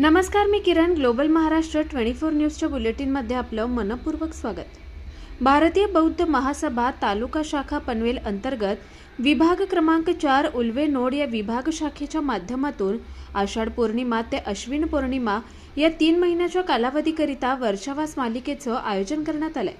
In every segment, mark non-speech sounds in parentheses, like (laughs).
नमस्कार मी Kiran global Maharashtra twenty four न्यूजच्या बुलेटिनमध्ये आपलं मनपूर्वक स्वागत. भारतीय बौद्ध महासभा तालुका शाखा पनवेल अंतर्गत विभाग क्रमांक चार उल्वे नोड या विभाग शाखेच्या माध्यमातून आषाढ पौर्णिमा ते अश्विन पौर्णिमा या तीन महिन्याच्या कालावधीकरिता वर्षावास मालिकेचं आयोजन करण्यात आलंय.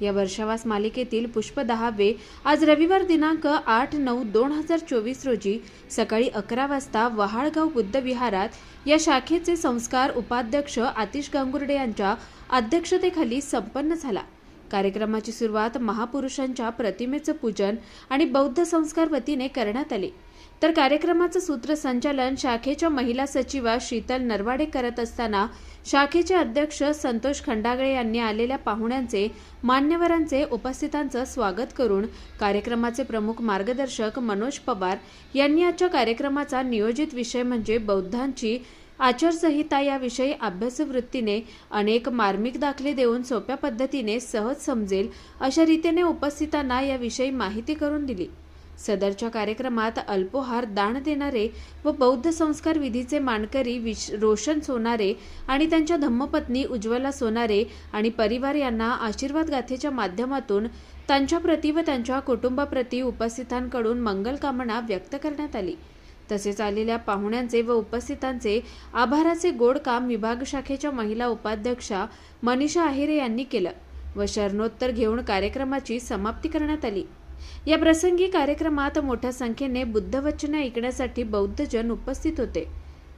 या वर्षावास मालिकेतील पुष्प दहावे आज रविवार दिनांक आठ नऊ दोन हजार चोवीस रोजी सकाळी अकरा वाजता वहाळगाव बुद्ध विहारात या शाखेचे संस्कार उपाध्यक्ष आतिश गांगुर्डे यांच्या अध्यक्षतेखाली संपन्न झाला. कार्यक्रमाची सुरुवात महापुरुषांच्या प्रतिमेचं पूजन आणि बौद्ध संस्कार वतीने करण्यात आले. तर कार्यक्रमाचं सूत्रसंचालन शाखेच्या महिला सचिवा शीतल नरवाडे करत असताना शाखेचे अध्यक्ष संतोष खंडागळे यांनी आलेल्या पाहुण्यांचे मान्यवरांचे उपस्थितांचं स्वागत करून कार्यक्रमाचे प्रमुख मार्गदर्शक मनोज पवार यांनी आजच्या कार्यक्रमाचा नियोजित विषय म्हणजे बौद्धांची आचारसंहिता याविषयी अभ्यासवृत्तीने अनेक मार्मिक दाखले देऊन सोप्या पद्धतीने सहज समजेल अशा रीतीने उपस्थितांना याविषयी माहिती करून दिली. सदरच्या कार्यक्रमात अल्पोहार दान देणारे व बौद्ध संस्कार विधीचे मानकरी विश रोशन सोनारे आणि त्यांच्या धम्मपत्नी उज्ज्वला सोनारे आणि परिवार यांना आशीर्वाद गाथेच्या माध्यमातून त्यांच्याप्रती व त्यांच्या कुटुंबाप्रती उपस्थितांकडून मंगलकामना व्यक्त करण्यात आली. तसेच आलेल्या पाहुण्यांचे व उपस्थितांचे आभाराचे गोड काम विभाग शाखेच्या महिला उपाध्यक्षा मनीषा आहिरे यांनी केलं व शरणोत्तर घेऊन कार्यक्रमाची समाप्ती करण्यात आली. या प्रसंगी कार्यक्रमात मोठ्या संख्येने बुद्धवचन ऐकण्यासाठी बौद्धजन उपस्थित होते.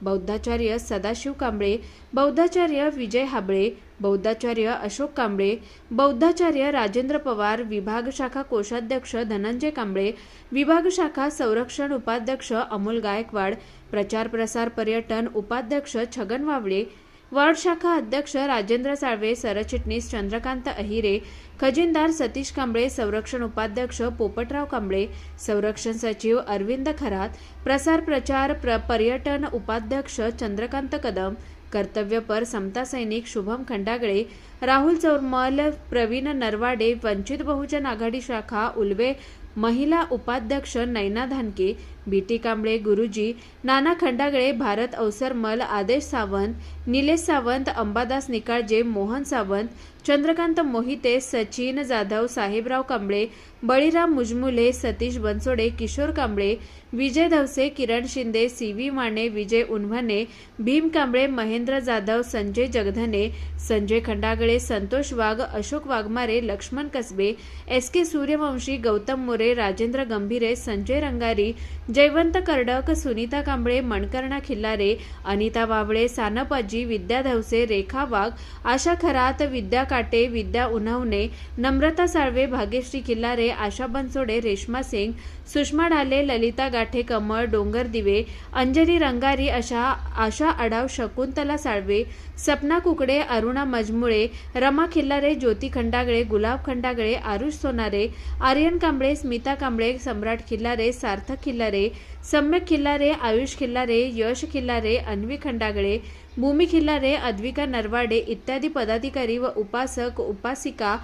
बौद्धाचार्य सदाशिव कांबळे बौद्धाचार्य विजय हाबळे बौद्धाचार्य अशोक कांबळे बौद्धाचार्य राजेंद्र पवार विभाग शाखा कोषाध्यक्ष धनंजय कांबळे विभाग शाखा संरक्षण उपाध्यक्ष अमोल गायकवाड प्रचार प्रसार पर्यटन उपाध्यक्ष छगन वावळे वार्ड शाखा अध्यक्ष राजेंद्र साळवे सरचिटणीस चंद्रकांत अहिरे खजिनदार सतीश कांबळे संरक्षण उपाध्यक्ष पोपटराव कांबळे संरक्षण सचिव अरविंद खरात प्रसार प्रचार प्र पर्यटन उपाध्यक्ष चंद्रकांत कदम कर्तव्यपर समता सैनिक शुभम खंडागळे राहुल चौरमल प्रवीण नरवाडे वंचित बहुजन आघाडी शाखा उल्वे महिला उपाध्यक्ष नैना धानके बीटी कांबळे गुरुजी नाना Khandagale Bharat Avsarmal Adesh Sawant Nilesh Sawant Ambadas Nikalje Mohan Sawant Chandrakant Mohite Sachin Jadhav Sahebrao Kamble Baliram Mujmule Satish Bansode Kishor Kamble Vijay Dhavse Kiran Shinde C V Mane Vijay Unhane Bhim Kamble Mahendra Jadhav Sanjay Jagdhane Sanjay Khandagale Santosh Wagh Ashok Waghmare Laxman Kasbe S K Suryavanshi Gautam More Rajendra Gambhire Sanjay Rangari Jaywant Kardak Sunita Kamble Mankarna Khillare Anita Wavle Sanpaji Vidya Dhavse Rekha Wagh Asha Kharat Vidya Kate Vidya Unhavane नम्रता साळवे भाग्यश्री किल्लारे आशा बनसोडे रेश्मा सिंग सुषमा ढाले ललिता गाठे कमळ डोंगर दिवे अंजली रंगारी अशा आशा आढाव शकुंतला साळवे सपना कुकडे अरुणा मजमुळे रमा खिल्लारे ज्योती खंडागळे गुलाब खंडागळे आरुष सोनारे आर्यन कांबळे स्मिता कांबळे सम्राट खिल्लारे सार्थक खिल्लारे सम्यक खिल्लारे आयुष खिल्लारे यश खिल्लारे अन्वी खंडागळे भूमी खिल्लारे अद्विका नरवाडे इत्यादी पदाधिकारी व उपासक उपासिका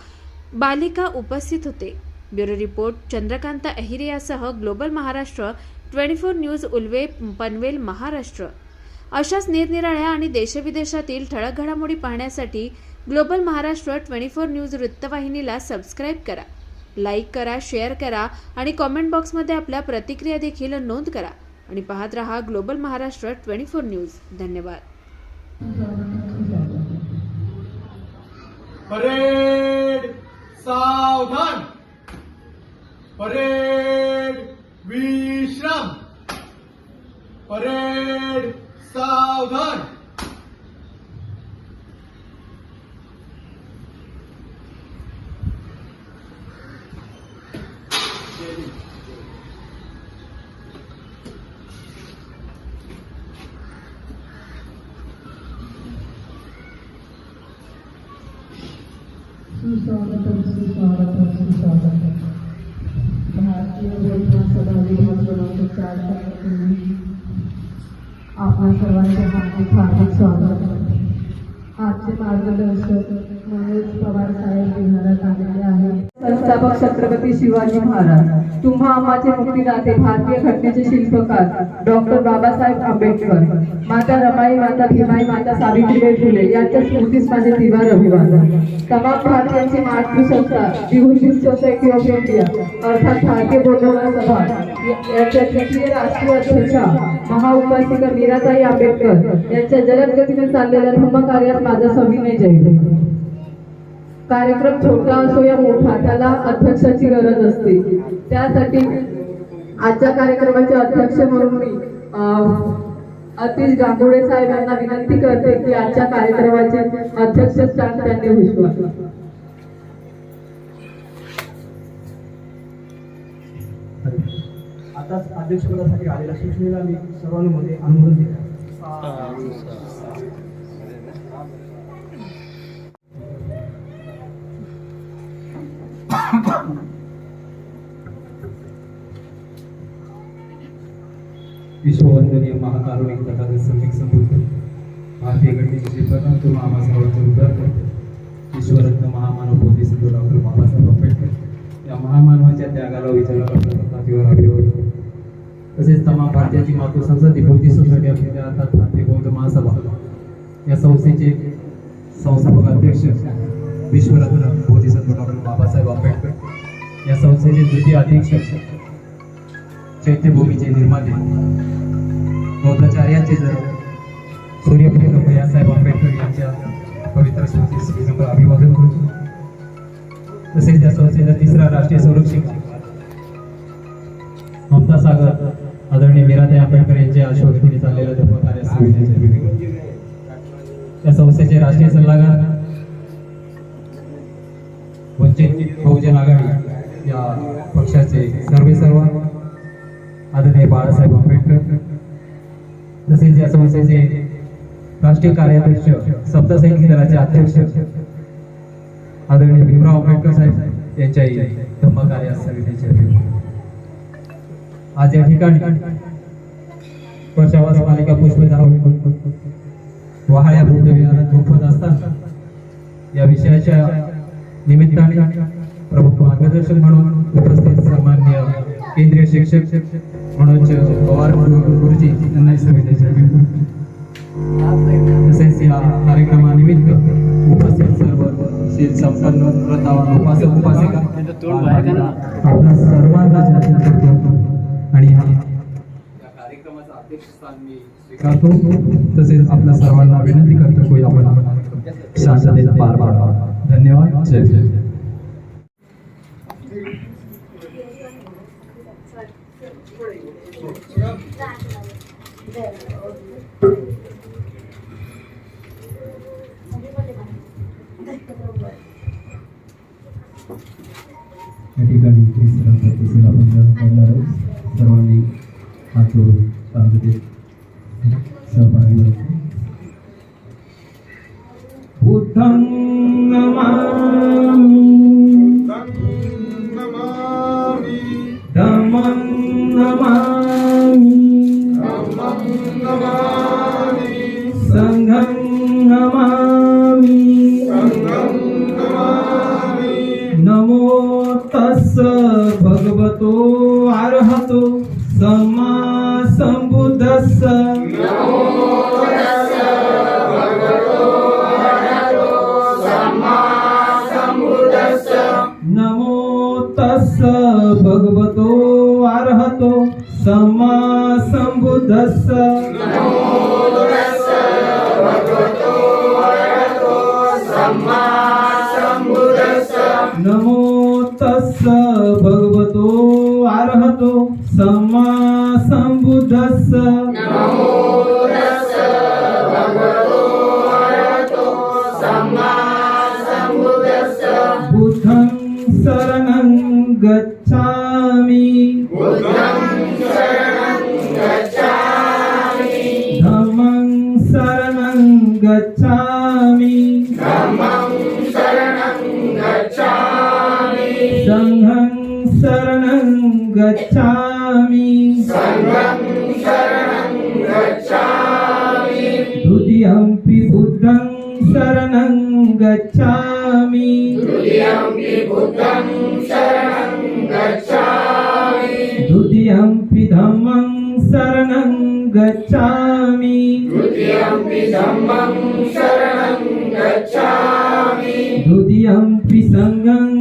बालिका उपस्थित होते. ब्युरो रिपोर्ट चंद्रकांत अहिरे यासह global Maharashtra twenty four news Ulwe Panvel Maharashtra. अशाच निरनिराळ्या आणि देशविदेशातील ठळक घडामोडी पाहण्यासाठी global Maharashtra twenty four news वृत्तवाहिनीला सबस्क्राईब करा. लाईक करा शेअर करा आणि कॉमेंट बॉक्समध्ये आपल्या प्रतिक्रिया देखील नोंद करा. आणि पाहत रहा global Maharashtra twenty four news. धन्यवाद. परेड सावधान. परेड विश्राम. परेड सावधान. सुस्वागतम सुस्वागतम सुस्वागतम भारतीय विधानसभा क्रमांक चार सर्वांचे हार्दिक हार्दिक स्वागत आजचे मार्गदर्शक छत्रपती शिवाजी महाराज. तुम्हा आम्हाचे मुक्तीदाते भारतीय घटनेचे शिल्पकार डॉक्टर बाबासाहेब आंबेडकर. माता रमाई माता भीमाई माता सावित्रीबाई फुले यांच्या स्मृतीस माझे दिवार अभिवादन तमाम भारतीयांची मातृसंस्था दी सोसायटी ऑफ इंडिया अर्थात भारतीय बोलवणार सभा यांच्या तृतीय राष्ट्रीय अध्यक्षा महाउपासिका मीराताई आंबेडकर यांच्या जलद गतीने चाललेल्या धर्मकार्यात माझा सविनय जय. कार्यक्रम छोटा असो या मोठा त्याला अध्यक्षाची गरज असते. त्यासाठी आजच्या कार्यक्रमाचे अध्यक्ष म्हणून मी अं, अतिश गांगुडे साहेब यांना विनंती करते की आजच्या कार्यक्रमाचे अध्यक्षस्थान त्यांनी भूषवावे. आताच अध्यक्षपदासाठी आलेल्या सूचनेला मी सर्वांमध्ये अनुमोदन देतो विश्ववंदनीय महाकारुणिक तथागत सम्यक समृद्ध. भारतीय घटनेचे प्रथम तो आम्हा उद्धार करतो विश्वरत्न महामानव बोधिसत्व डॉक्टर बाबासाहेब आंबेडकर. या महामानवाच्या त्यागाला विचारला प्रतिवर अभिवादन करतो. तसेच तमाम भारतीयाची मातृसंस्था ती बौद्धिक सोसायटी ऑफ अर्थात भारतीय बौद्ध महासभा. या संस्थेचे संस्थापक अध्यक्ष विश्वरत्न बोधिसत्व डॉक्टर बाबासाहेब आंबेडकर या संस्थेचे द्वितीय अध्यक्ष चैत्यभूमीचे निर्माते बौद्धाचार्याचे जर सूर्यप्रिय भैयासाहेब आंबेडकर यांच्या पवित्र स्मृतीस विनम्र अभिवादन करतो. तसेच त्या संस्थेचा तिसरा राष्ट्रीय संरक्षक ममता सागर आदरणीय मीराताई आंबेडकर यांच्या अश्वगतीने चाललेल्या धर्मकार्य या संस्थेचे राष्ट्रीय सल्लागार वंचित बहुजन आघाडी या पक्षाचे सर्वे सर्व आदरणीय बाळासाहेब आंबेडकर तसेच या संस्थेचे राष्ट्रीय कार्याध्यक्ष सप्तसैनिक दलाचे अध्यक्ष आदरणीय भीमराव आंबेडकर साहेब यांच्याही धम्मकार्यास सविधेचे अभिवादन. आज या ठिकाणी वर्षावास मालिका पुष्पधाव वहाळ्या बुद्ध विहारात झोपत असताना या विषयाच्या निमित्ताने प्रमुख मार्गदर्शक म्हणून उपस्थित सामान्य केंद्रीय शिक्षक मनोज पवार गुरुजी यांना तसेच या कार्यक्रमानिमित्त उपस्थित सर्व शील संपन्न व्रतावान उपासक उपासिका आपल्या सर्वांना आणि या अध्यक्षस्थान मी स्वीकारतो. तसेच आपल्या सर्वांना विनंती करतो की आपण शांततेत पार पाडावा. धन्यवाद जय जय। या no संघं शरणं गच्छामि। द्वितीयम्पि बुद्धं शरणं गच्छामि। शरणं गच्छामि। द्वितीयम्पि सङ्गं शरणं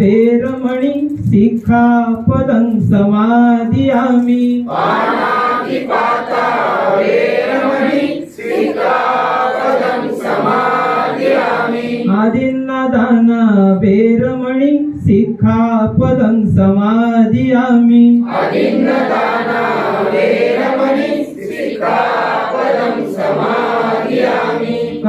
वेरमणि शिखापदं समादियामि आदिन्नदाना वेरमणि शिखापदं समादियामि कामेषु मिच्छाचारा वेरमणि शिखापदं समादियामि मुसावादा वेरमणि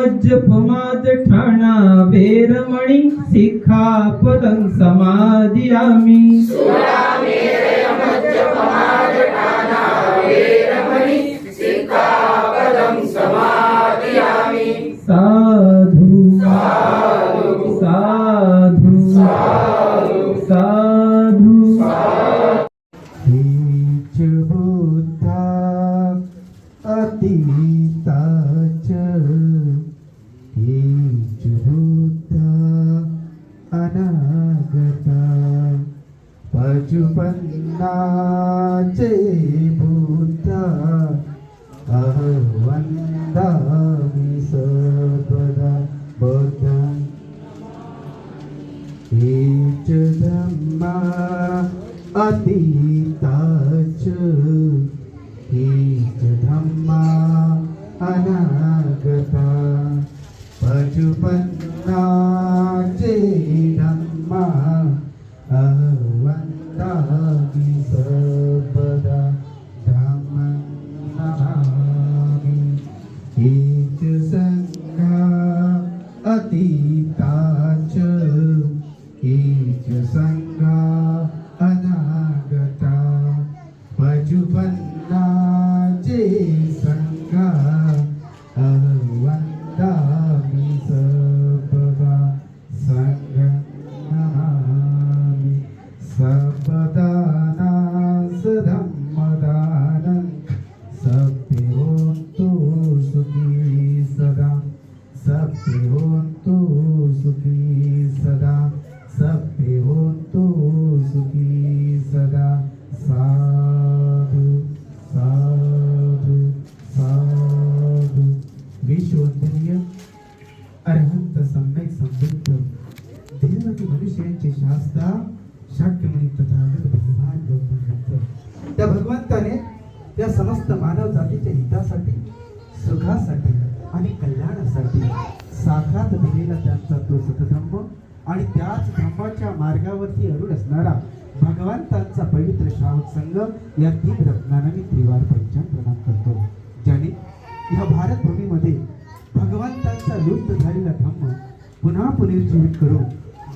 सुरामेरय मज्जपमाद ठाणा शिखा शिखापदं समादियामि साधु पशुपन्नाचे बुद्धा पवित्र श्रावक संघ या तीन रत्नांना मी त्रिवार पंचांग प्रणाम करतो. ज्याने या भारतभूमीमध्ये भगवंतांचा लुप्त झालेला धम्म पुन्हा पुनर्जीवित करून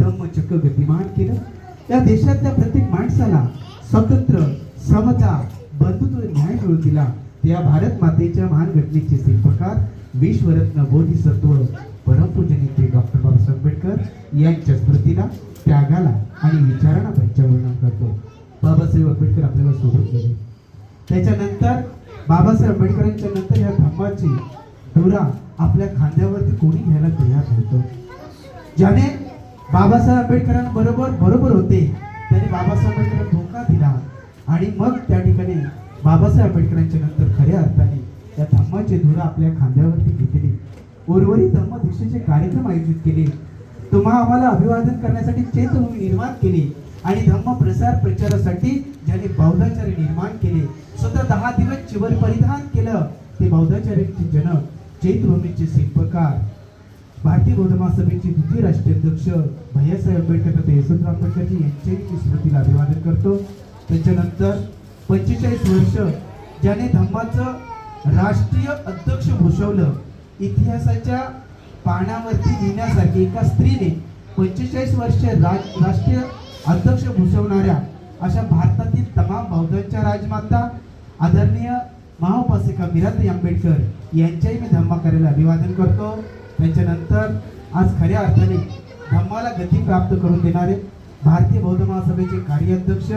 धम्मचक्क गतिमान केलं. या देशातल्या प्रत्येक माणसाला स्वतंत्र समता बंधुत्व न्याय मिळवून दिला. त्या भारत मातेच्या महान घटनेचे शिल्पकार विश्वरत्न बोधिसत्व परमपूजनी आंबेडकरांबरोबर बरोबर होते. त्याने बाबासाहेब आंबेडकरांना धोका दिला. आणि मग त्या ठिकाणी बाबासाहेब आंबेडकरांच्या नंतर खऱ्या अर्थाने त्या धम्माची धुरा आपल्या खांद्यावरती घेतली. उर्वरित धम्म दीक्षेचे कार्यक्रम आयोजित केले. तुम्हा आम्हाला अभिवादन करण्यासाठी चेतभूमी निर्माण केली. आणि धम्म प्रसार प्रचारासाठी ज्यांनी बौद्धाचार्य निर्माण केले. स्वतः दहा दिवस चिवर परिधान केलं. ते बौद्धाचार्यांचे जनक चैतभूमीचे शिल्पकार भारतीय बौद्ध सभेचे द्वितीय राष्ट्रीय अध्यक्ष भैयासाहेब आंबेडकर तथा यशवंतराव आंबेडकरजी यांच्याही स्मृतीला अभिवादन करतो. त्याच्यानंतर पंचेचाळीस वर्ष ज्याने धम्माचं राष्ट्रीय अध्यक्ष भूषवलं इतिहासाच्या पानावरती लिहिण्यासाठी एका स्त्रीने पंचेचाळीस वर्ष राज राष्ट्रीय अध्यक्ष भूषवणाऱ्या अशा भारतातील तमाम बौद्धांच्या राजमाता आदरणीय महाउपासिका मीराताई आंबेडकर यांच्याही मी धम्मा करायला अभिवादन करतो. त्याच्यानंतर आज खऱ्या अर्थाने धम्माला गती प्राप्त करून देणारे भारतीय बौद्ध महासभेचे कार्याध्यक्ष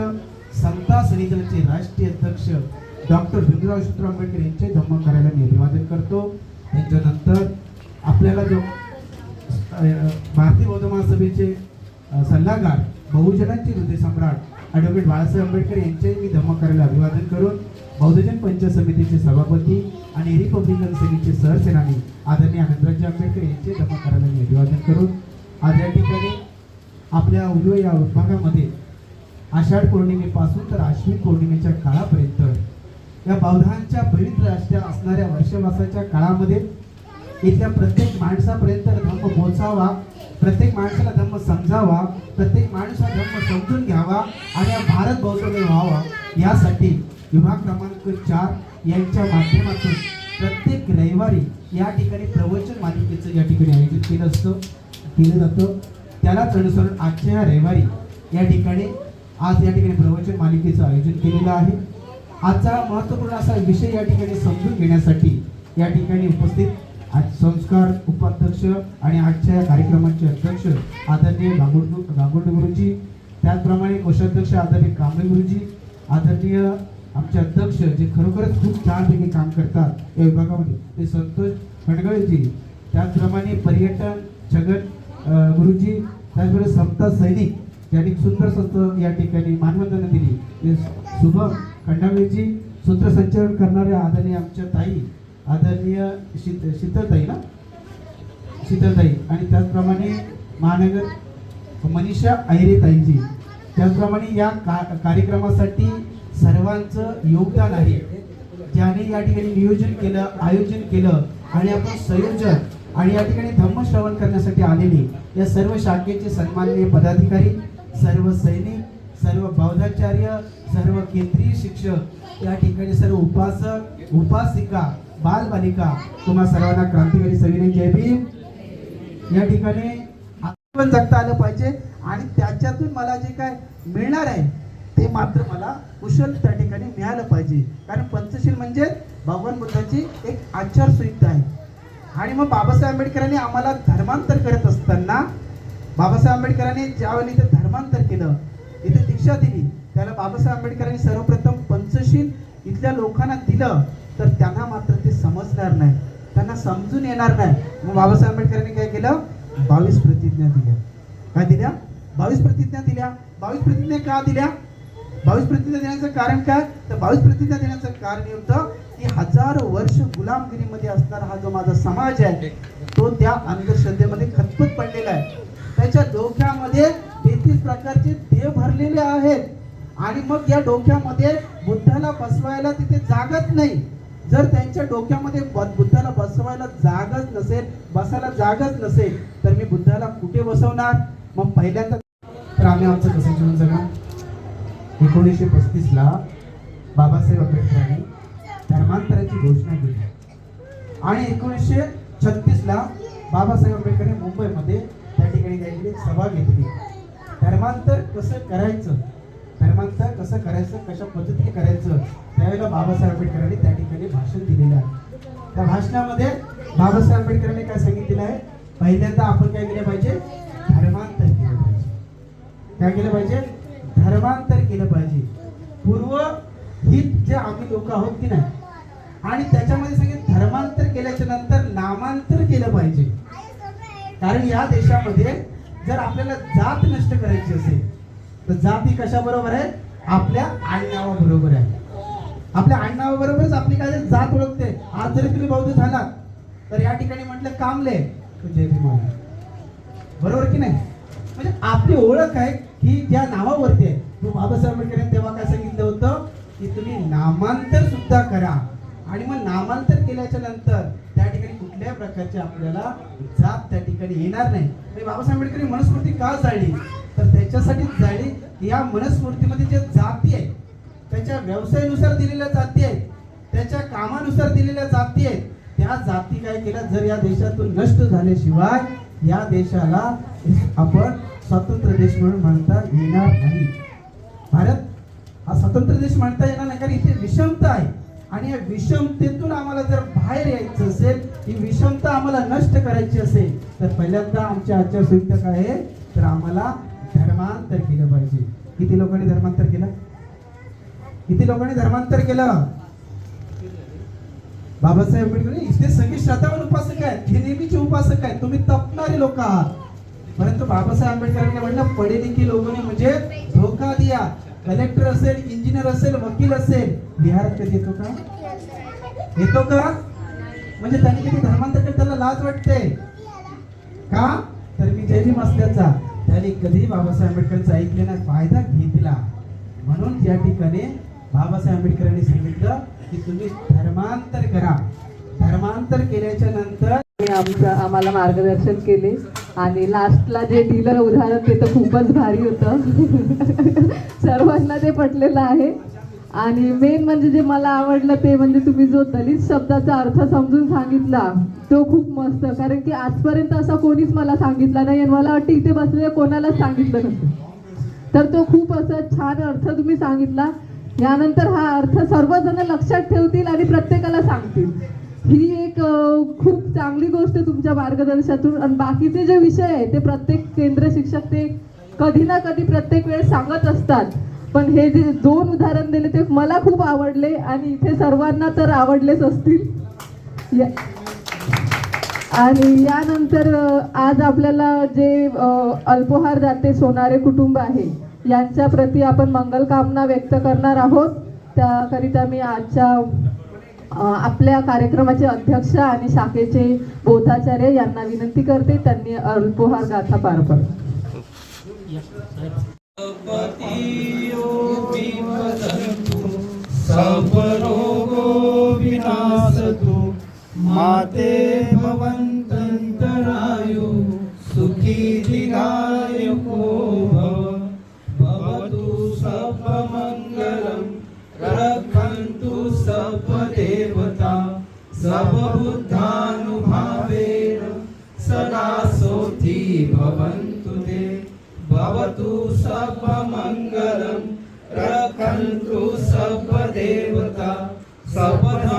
समता सनिदलचे राष्ट्रीय अध्यक्ष डॉक्टर भीमराव यशवंतराव आंबेडकर यांचे धम्म कार्याला मी अभिवादन करतो. त्यांच्यानंतर आपल्याला जो भारतीय बौद्ध महासभेचे सल्लागार बहुजनांचे हृदय सम्राट ॲडव्होकेट बाळासाहेब आंबेडकर यांचेही मी धम्म कार्याला अभिवादन करून बहुजन पंचायत समितीचे सभापती आणि रिपब्लिकन सेनेचे सहसेनानी आदरणीय आनंदराजे आंबेडकर यांचे धम्म अभिवादन करून आज या ठिकाणी आपल्या उल्व या विभागामध्ये आषाढ पौर्णिमेपासून तर आश्विन पौर्णिमेच्या काळापर्यंत या बौद्धांच्या पवित्र अशा असणाऱ्या वर्षवासाच्या काळामध्ये इथल्या प्रत्येक माणसापर्यंत धम्म पोहोचावा प्रत्येक माणसाला धम्म समजावा प्रत्येक माणूस हा धम्म समजून घ्यावा आणि हा भारत बौद्धमय व्हावा यासाठी विभाग क्रमांक चार यांच्या माध्यमातून प्रत्येक रविवारी या ठिकाणी प्रवचन मालिकेचं या ठिकाणी आयोजित केलं असतं केलं जातं. त्यालाच अनुसरून आजच्या या रविवारी या ठिकाणी आज या ठिकाणी प्रवचन मालिकेचं आयोजन केलेलं आहे. आजचा महत्त्वपूर्ण असा विषय या ठिकाणी समजून घेण्यासाठी या ठिकाणी उपस्थित आज संस्कार उपाध्यक्ष आणि आजच्या या कार्यक्रमाचे अध्यक्ष आदरणीय गांगुर्डू गांगुर्डे गुरुजी त्याचप्रमाणे कोषाध्यक्ष आदरणीय कांबळे गुरुजी आदरणीय आमचे अध्यक्ष जे खरोखरच खूप छानपैकी काम करतात या विभागामध्ये ते संतोष खडगळेजी त्याचप्रमाणे पर्यटन छगन गुरुजी त्याचबरोबर समता सैनिक ज्यांनी सुंदर संस्थ या ठिकाणी मानवंदना दिली. ते शुभम खंडावेजी सूत्रसंचालन करणाऱ्या आदरणीय आमच्या ताई आदरणीय शीत शीतलताई ना? शीतलताई. आणि त्याचप्रमाणे महानगर मनीषा अहिरे ताईजी त्याचप्रमाणे या का कार्यक्रमासाठी सर्वांचं योगदान आहे. ज्याने या ठिकाणी नियोजन केलं आयोजन केलं आणि आपण संयोजन आणि या ठिकाणी धम्म श्रवण करण्यासाठी आलेले या सर्व शाखेचे सन्माननीय पदाधिकारी सर्व सैनिक सर्व बौद्धाचार्य सर्व केंद्रीय शिक्षक या ठिकाणी सर्व उपासक उपासिका बालबालिका तुम्हा सर्वांना क्रांतिकारी सविनय जय भीम. या ठिकाणी पण जगता आलं पाहिजे आणि त्याच्यातून मला जे काय मिळणार आहे ते मात्र मला कुशल त्या ठिकाणी मिळालं पाहिजे. कारण पंचशील म्हणजे भगवान बुद्धाची एक आचारसंहिता आहे. आणि मग बाबासाहेब आंबेडकरांनी आम्हाला धर्मांतर करत असताना बाबासाहेब आंबेडकरांनी ज्यावेळी इथे धर्मांतर केलं इथे दीक्षा दिली त्याला बाबासाहेब आंबेडकरांनी सर्वप्रथम पंचशील इथल्या लोकांना दिलं तर त्यांना मात्र ते समजणार नाही. त्यांना समजून येणार नाही. मग बाबासाहेब आंबेडकरांनी काय केलं? बावीस प्रतिज्ञा दिल्या. काय दिल्या? बावीस प्रतिज्ञा दिल्या. बावीस प्रतिज्ञा का दिल्या? बावीस प्रतिज्ञा देण्याचं कारण काय? तर बावीस प्रतिज्ञा देण्याचं कारण हे होतं की हजारो वर्ष गुलामगिरीमध्ये असणारा हा जो माझा समाज आहे तो त्या अंधश्रद्धेमध्ये खतपत पडलेला आहे. त्याच्या डोक्यामध्ये तेहतीस प्रकारचे देव भरलेले आहेत. आणि मग या डोक्यामध्ये बुद्धाला बसवायला तिथे जागत नाही. जर त्यांच्या डोक्यामध्ये बुद्धाला बसवायला जागच नसेल बसायला जागच नसेल तर मी बुद्धाला कुठे बसवणार? मग पहिल्यांदा तर आम्ही आमचं कसं जीवन जगा एकोणीसशे पस्तीसला बाबासाहेब आंबेडकरांनी धर्मांतराची घोषणा केली. आणि एकोणीसशे छत्तीसला बाबासाहेब आंबेडकरांनी मुंबईमध्ये त्या ठिकाणी त्यांनी केली सभा घेतली. धर्मांतर कसं करायचं? धर्मांतर कसं करायचं? कशा पद्धतीने करायचं? त्यावेळेला बाबासाहेब आंबेडकरांनी त्या ठिकाणी भाषण दिलेलं आहे. त्या भाषणामध्ये बाबासाहेब आंबेडकरांनी काय सांगितलेलं आहे? पहिल्यांदा आपण काय केलं पाहिजे? धर्मांतर केलं पाहिजे. काय केलं पाहिजे? धर्मांतर केलं पाहिजे. पूर्व हित जे आम्ही लोक आहोत की नाही? आणि त्याच्यामध्ये सगळे धर्मांतर केल्याच्यानंतर नामांतर केलं पाहिजे. कारण या देशामध्ये जर आपल्याला जात नष्ट करायची असेल तर जात ही कशा बरोबर आहे? आपल्या आडनावा बरोबर आहे. आपल्या आडनावा बरोबरच आपली काय जात ओळखते. आज जरी तुम्ही बौद्ध झाला तर या ठिकाणी म्हटलं कामले. तुझे बरोबर की नाही? म्हणजे आपली ओळख आहे की ज्या नावावरती आहे. तू बाबासाहेब आंबेडकरांनी तेव्हा काय सांगितलं होतं? की तुम्ही नामांतर सुद्धा करा. आणि मग नामांतर केल्याच्यानंतर त्या ठिकाणी कुठल्याही प्रकारची आपल्याला जात त्या ठिकाणी येणार नाही. म्हणजे बाबासाहेब आंबेडकर मनस्फूर्ती का जाळली? तर त्याच्यासाठीच जाळली की या मनस्फूर्तीमध्ये जे जाती आहेत त्याच्या व्यवसायानुसार दिलेल्या जाती आहेत त्याच्या कामानुसार दिलेल्या जाती आहेत त्या जाती काय केल्या? जर या देशातून नष्ट झाल्याशिवाय या देशाला आपण स्वतंत्र देश म्हणून म्हणता येणार नाही. भारत हा स्वतंत्र देश म्हणता येणार नाही कारण इथे विषमता आहे. आणि या विषमतेतून आम्हाला जर बाहेर यायचं असेल ही विषमता आम्हाला नष्ट करायची असेल तर पहिल्यांदा आमच्या आचारसंहिता काय आहे? तर आम्हाला धर्मांतर केलं पाहिजे. किती लोकांनी धर्मांतर केलं? किती लोकांनी धर्मांतर केलं? बाबासाहेब आंबेडकर इथे सगळे श्रद्धावान उपासक आहेत हे नेहमीचे उपासक आहेत. तुम्ही तपणारे लोक आहात. परंतु बाबासाहेब आंबेडकरांनी म्हणलं पढे लिखी लोकांनी म्हणजे धोका दिया. कलेक्टर असेल इंजिनियर असेल वकील असेल बिहारात कधी येतो का? येतो का? म्हणजे त्यांनी कधी धर्मांतर त्याला लाज वाटते. का? तर मी जय असल्याचा त्याने कधी बाबासाहेब आंबेडकरांचा ऐकले नाही फायदा घेतला. म्हणून या ठिकाणी बाबासाहेब आंबेडकरांनी सांगितलं की तुम्ही धर्मांतर करा. धर्मांतर केल्याच्यानंतर आमचं आम्हाला मार्गदर्शन केले. आणि लास्टला जे दिलं उदाहरण ते तर खूपच भारी होतं. (laughs) सर्वांना ते पटलेलं आहे. आणि मेन म्हणजे जे मला आवडलं ते म्हणजे तुम्ही जो दलित शब्दाचा अर्थ समजून सांगितला तो खूप मस्त. कारण की आजपर्यंत असा कोणीच मला सांगितला नाही आणि मला वाटतं इथे बसलेल्या कोणालाच सांगितलं नसतं. तर तो खूप असा छान अर्थ तुम्ही सांगितला. यानंतर हा अर्थ सर्वजण लक्षात ठेवतील आणि प्रत्येकाला सांगतील. ही एक खूप चांगली गोष्ट तुमच्या मार्गदर्शनातून. आणि बाकीचे जे विषय आहे ते प्रत्येक केंद्र शिक्षक ते कधी ना कधी प्रत्येक वेळेस सांगत असतात. पण हे जे दोन उदाहरण दिले ते मला खूप आवडले आणि इथे सर्वांना तर आवडलेच असतील. आणि यानंतर आज आपल्याला जे अल्पोहार दाते सोनारे कुटुंब आहे यांच्या प्रती आपण मंगलकामना व्यक्त करणार आहोत. त्याकरिता मी आजच्या आपल्या कार्यक्रमाचे अध्यक्ष आणि शाखेचे बोधाचार्य यांना विनंती करते त्यांनी अल्पोहार गाथा पार पाडू. माते भवन्तन्तरायु सुखी दीर्घायुको सर्वबुद्धानुभावेन सदा सोऽथि भवन्तु ते। भवतु सर्वमङ्गलं रक्षन्तु सर्वदेवता सर्वधा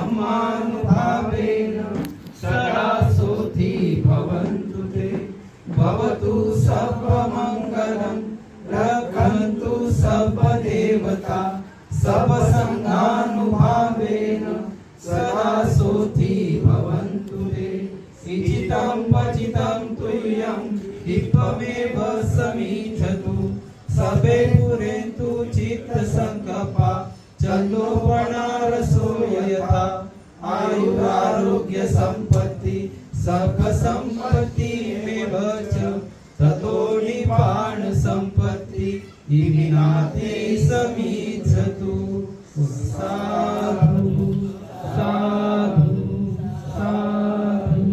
सम्पत्ति साधु साधु साधु।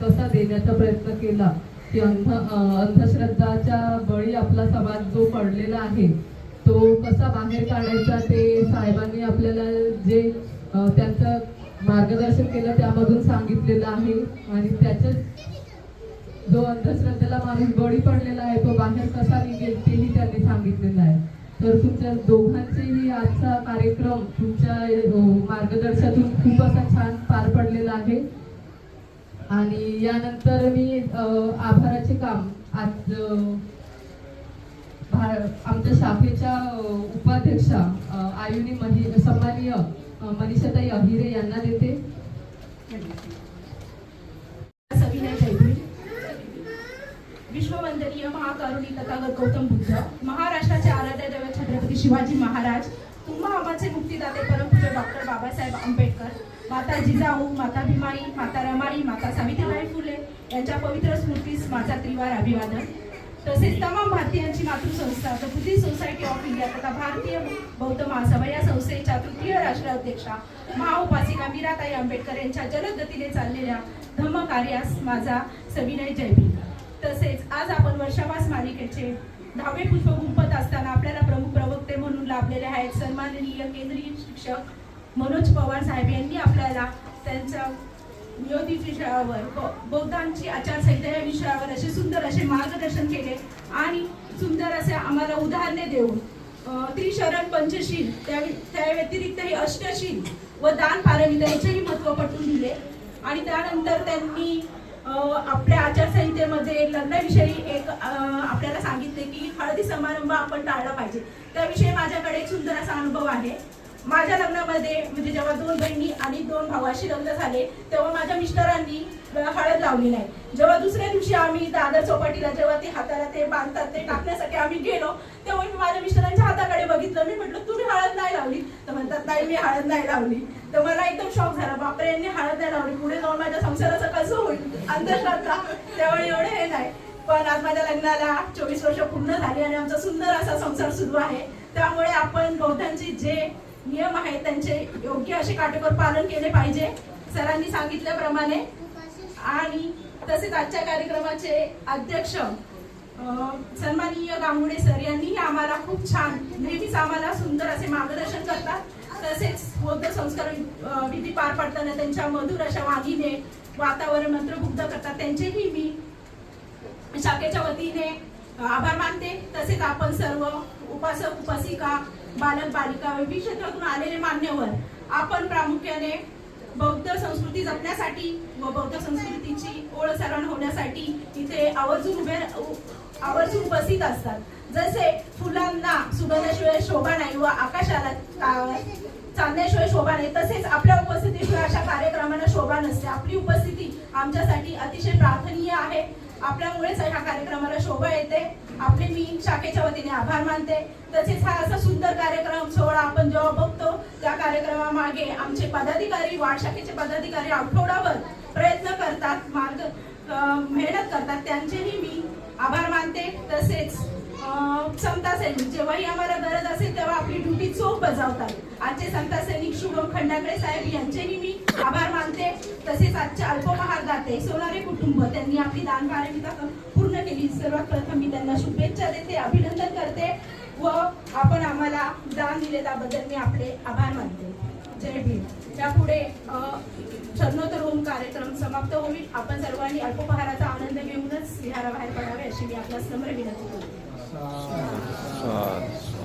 तसा देण्याचा प्रयत्न केला की अंध अंधश्रद्धाच्या बळी आपला समाज जो पडलेला आहे तो कसा बाहेर काढायचा ते साहेबांनी आपल्याला जे त्यांचं मार्गदर्शन केलं त्यामधून सांगितलेलं आहे आणि त्याच्याच जो अंधश्रद्धेला माणूस बळी पडलेला आहे तो बाहेर कसा निघेल तेही त्यांनी सांगितलेलं आहे. तर तुमच्या दोघांचेही आजचा कार्यक्रम तुमच्या अं, मार्गदर्शनातून खूप असा छान पार पडलेला आहे. आणि यानंतर मी आभाराचे काम आज आमच्या शाखेच्या उपाध्यक्षा आयुनी मनी सन्माननीय मनीषाताई अहिरे यांना देते सविनय जयभीर विश्ववंदनीय महाकारुणी तथागत गौतम बुद्ध महाराष्ट्राचे आराध्य दैवत छत्रपती शिवाजी महाराज तुम्हा आमाचे मुक्तीदाते परमपूज्य डॉक्टर बाबासाहेब आंबेडकर माता जिजाऊ माता भीमाई माता रमाई माता सावित्रीबाई फुले यांच्या पवित्र स्मृतीस माझा त्रिवार अभिवादन. तसेच तमाम भारतीयांची मातृसंस्था the Buddhist society of India तथा भारतीय बौद्ध महासभा या संस्थेच्या तृतीय राष्ट्राध्यक्षा महाउपासिका मीराताई आंबेडकर यांच्या जलद गतीने चाललेल्या धम्म कार्यास माझा सविनय जयभी तसेच आज आपण वर्षावास मालिकेचे दहावे पुष्प गुंफत असताना आपल्याला प्रमुख प्रवक्ते म्हणून लाभलेले आहेत सन्माननीय केंद्रीय शिक्षक मनोज पवार साहेब यांनी आपल्याला त्यांच्या नियोजित विषयावर बौद्धांची आचारसंहिता या विषयावर असे सुंदर असे मार्गदर्शन केले आणि सुंदर असे आम्हाला उदाहरणे देऊन त्रिशरण पंचशील त्या त्या व्यतिरिक्तही अष्टशील व दान पारमिता याचेही महत्त्व पटवून दिले. आणि त्यानंतर त्यांनी आपल्या आचारसंहितेमध्ये लग्नाविषयी एक आपल्याला सांगितले की हळदी समारंभ आपण टाळला पाहिजे. त्याविषयी माझ्याकडे एक सुंदर असा अनुभव आहे. माझ्या लग्नामध्ये म्हणजे जेव्हा दोन बहिणी आणि दोन भावाशी लग्न झाले तेव्हा माझ्या मिस्टरांनी हळद लावली नाही. जेव्हा दुसऱ्या दिवशी आम्ही दादर चौपाटीला जेव्हा ते हाताला ते बांधतात ते टाकण्यासाठी आम्ही गेलो तेव्हा मी माझ्या मिस्टरांच्या हाताकडे बघितलं. मी म्हटलं तुम्ही हळद नाही लावली? तर म्हणतात नाही मी हळद नाही लावली. तर मला एकदम शॉक झाला. बापरे यांनी हळद नाही लावली. पुढे जाऊन माझ्या संसाराचं कसं होईल? अंधश्रद्धा. तेव्हा एवढे हे नाही. पण आज माझ्या लग्नाला चोवीस वर्ष पूर्ण झाली आणि आमचा सुंदर असा संसार सुरू आहे. त्यामुळे आपण बौद्धांचे जे नियम आहेत त्यांचे योग्य असे काटेकोर पालन केले पाहिजे. सरांनी सांगितल्याप्रमाणे. आणि तसेच आजच्या कार्यक्रमाचे अध्यक्ष सन्माननीय गांगुडे सर यांनीही आम्हाला खूप छान नेहमीच आम्हाला सुंदर असे मार्गदर्शन करतात. तसेच बौद्ध संस्कार विधी पार पाडताना त्यांच्या मधुर अशा वाणीने वातावरण मंत्रमुग्ध करतात. त्यांचेही मी शाखेच्या वतीने आभार मानते. तसेच आपण सर्व उपासक उपासिका बालक बालिका विविध क्षेत्रातून आलेले मान्यवर आपण प्रामुख्याने बौद्ध संस्कृती जपण्यासाठी व बौद्ध संस्कृतीची ओळख सरण होण्यासाठी इथे आवर्जून उभे आवर्जून उपस्थित असतात. जसे फुलांना सुगंधाशिवाय शोभा नाही व आकाशाला चांदण्याशिवाय शोभा नाही तसेच आपल्या उपस्थितीशिवाय अशा कार्यक्रमांना शोभा नसते. आपली उपस्थिती आमच्यासाठी अतिशय प्रा असल्यामुळेच ह्या कार्यक्रमाला शोभा येते. आपले मी शाखेच्या वतीने आभार मानते. तसेच हा असा सुंदर कार्यक्रम सोहळा आपण जेव्हा बघतो त्या कार्यक्रमामागे आमचे पदाधिकारी वार्ड शाखेचे पदाधिकारी आठवडाभर प्रयत्न करतात मार्ग मेहनत करतात. त्यांचेही मी आभार मानते. तसेच समता सैनिक. जेव्हाही आम्हाला गरज असेल तेव्हा आपली ड्युटी चोख बजावतात. आजचे समता सैनिक शुभम खंडाकडे साहेब यांचेही मी आभार मानते. तसेच आजचे अल्पमहार दाते सोनारे कुटुंब त्यांनी आपली दानपारिता पूर्ण केली. सर्वात प्रथम मी त्यांना शुभेच्छा देते अभिनंदन करते व आपण आम्हाला दान दिले त्याबद्दल मी आपले आभार मानते. जय भीम. त्यापुढे चरणोत्तर कार्यक्रम समाप्त होईल आपण सर्वांनी अल्पोपहाराचा आनंद घेऊनच विहाराबाहेर पडावे अशी मी आपल्यास नम्र विनंती करतो. Son, Son, Son.